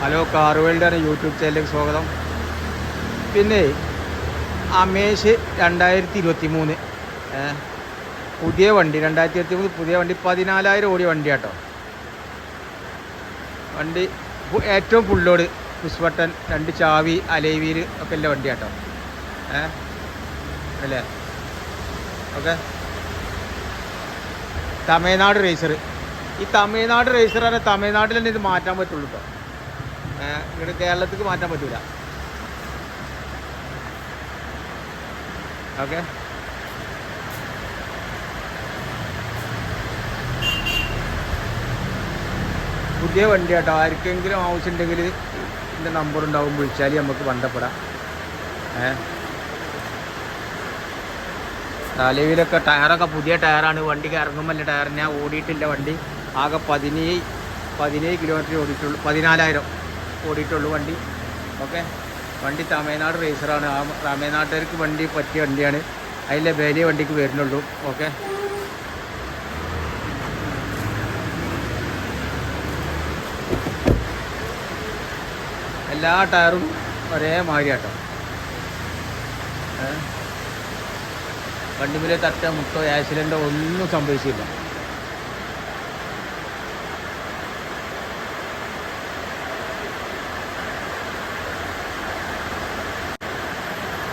Hello car വേൾഡാണ് YouTube ചാനലിലേക്ക് സ്വാഗതം. പിന്നെ അമേഷ് രണ്ടായിരത്തി ഇരുപത്തി മൂന്ന് പുതിയ വണ്ടി രണ്ടായിരത്തി ഇരുപത്തി മൂന്ന് പുതിയ വണ്ടി പതിനാലായിരം ഓടിയ വണ്ടി കേട്ടോ വണ്ടി ഏറ്റവും ഫുള്ളോട് പുഷ് ബട്ടൺ രണ്ട് ചാവി അലൈവീൽ ഒക്കെ ഉള്ള വണ്ടി കേട്ടോ ഏ അല്ലേ? ഓക്കെ. തമിഴ്നാട് റേസർ ഈ തമിഴ്നാട് റേസർ ആണ് തമിഴ്നാട്ടിൽ തന്നെ ഇത് മാറ്റാൻ പറ്റുള്ളൂ കേട്ടോ ഇവിടെ കേരളത്തിക്ക് മാറ്റാൻ പറ്റൂല. ഓക്കെ. പുതിയ വണ്ടി കേട്ടോ. ആർക്കെങ്കിലും ആവശ്യമുണ്ടെങ്കിൽ ഇതിന്റെ നമ്പർ ഉണ്ടാവും വിളിച്ചാൽ നമുക്ക് ബന്ധപ്പെടാം. ഏ. തലവിലൊക്കെ ടയറൊക്കെ പുതിയ ടയറാണ്. വണ്ടിക്ക് ഇറങ്ങുമ്പോൾ ഞാൻ ഓടിയിട്ടില്ല വണ്ടി. ആകെ പതിനേഴ് പതിനേഴ് കിലോമീറ്റർ ഓടിയിട്ടുള്ളൂ. പതിനാലായിരം. ഓടിയിട്ടുള്ളൂ വണ്ടി. ഓക്കെ? വണ്ടി തമിഴ്നാട് റേസറാണ് ആ തമിഴ്നാട്ടുകാർക്ക് വണ്ടി പറ്റിയ വണ്ടിയാണ്. അതിലെ വലിയ വണ്ടിക്ക് വരുന്നുള്ളൂ. ഓക്കെ? എല്ലാ ടയറും ഒരേ മാതിരിയാട്ടോ വണ്ടിമിലെ തട്ട മുട്ടോ ആക്സിഡന്റോ ഒന്നും സംഭവിച്ചില്ല.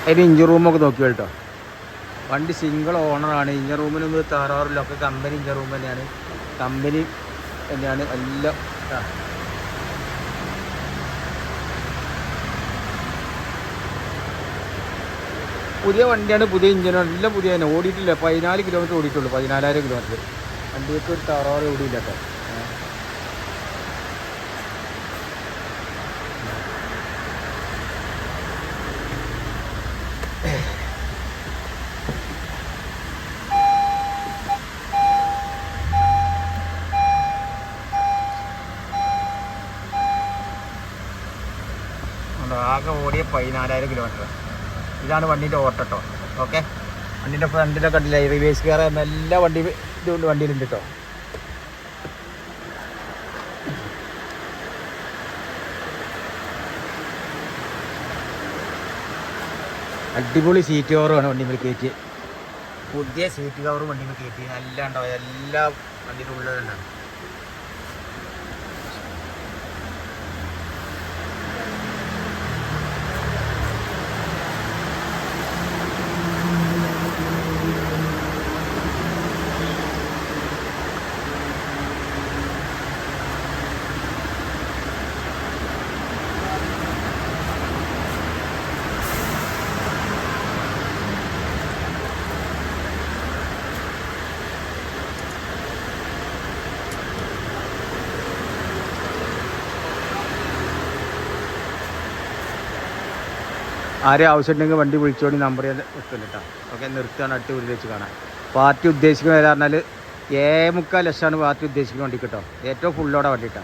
അതിന് ഇഞ്ചി റൂമൊക്കെ നോക്കി കേട്ടോ? വണ്ടി സിംഗിൾ ഓണറാണ് ഇഞ്ചിൻ റൂമിനൊന്നും തകരാറില്ല. ഒക്കെ കമ്പനി ഇഞ്ചിൻ റൂം തന്നെയാണ്. കമ്പനി തന്നെയാണ് എല്ലാം പുതിയ വണ്ടിയാണ് പുതിയ ഇഞ്ചിനാണ് എല്ലാം പുതിയ തന്നെ. ഓടിയിട്ടില്ല. പതിനാല് കിലോമീറ്റർ ഓടിയിട്ടുള്ളൂ. പതിനാലായിരം കിലോമീറ്റർ വണ്ടിക്ക് ഒരു തകരാറ് ഓടിയില്ല കേട്ടോ. ഉണ്ട്. ആകെ ഓടിയ പതിനാലായിരം കിലോമീറ്റർ ഇതാണ് വണ്ടീന്റെ ഓട്ടോ ഓക്കെ വണ്ടീന്റെ ഫ്രണ്ടിലൊക്കെ കണ്ടില്ല റിവേഴ്സ് കയറ എല്ലാ വണ്ടി ഇതുകൊണ്ട് വണ്ടിയിലുണ്ട് കേട്ടോ അടിപൊളി സീറ്റ് കവറുമാണ് വണ്ടി മേൽ കയറ്റി പുതിയ സീറ്റ് കവർ വണ്ടി മേൽ കയറ്റി എല്ലാം ഉണ്ടാവും എല്ലാ വണ്ടിയുടെ ഉള്ളതുണ്ടാവും ആരെയും ആവശ്യമുണ്ടെങ്കിൽ വണ്ടി വിളിച്ചോണ്ടി നമ്പർ ഞാൻ വെക്കുന്നുണ്ട് കേട്ടോ ഓക്കെ നിർത്തുകയാണ്. അടുത്ത വെച്ച് കാണാൻ. പാർട്ടി ഉദ്ദേശിക്കുന്ന വില പറഞ്ഞാൽ ഏ മുക്കാൽ ലക്ഷമാണ് പാർട്ടി ഉദ്ദേശിക്കുന്ന വണ്ടി കേട്ടോ ഏറ്റവും ഫുള്ളോടെ വണ്ടി കേട്ടോ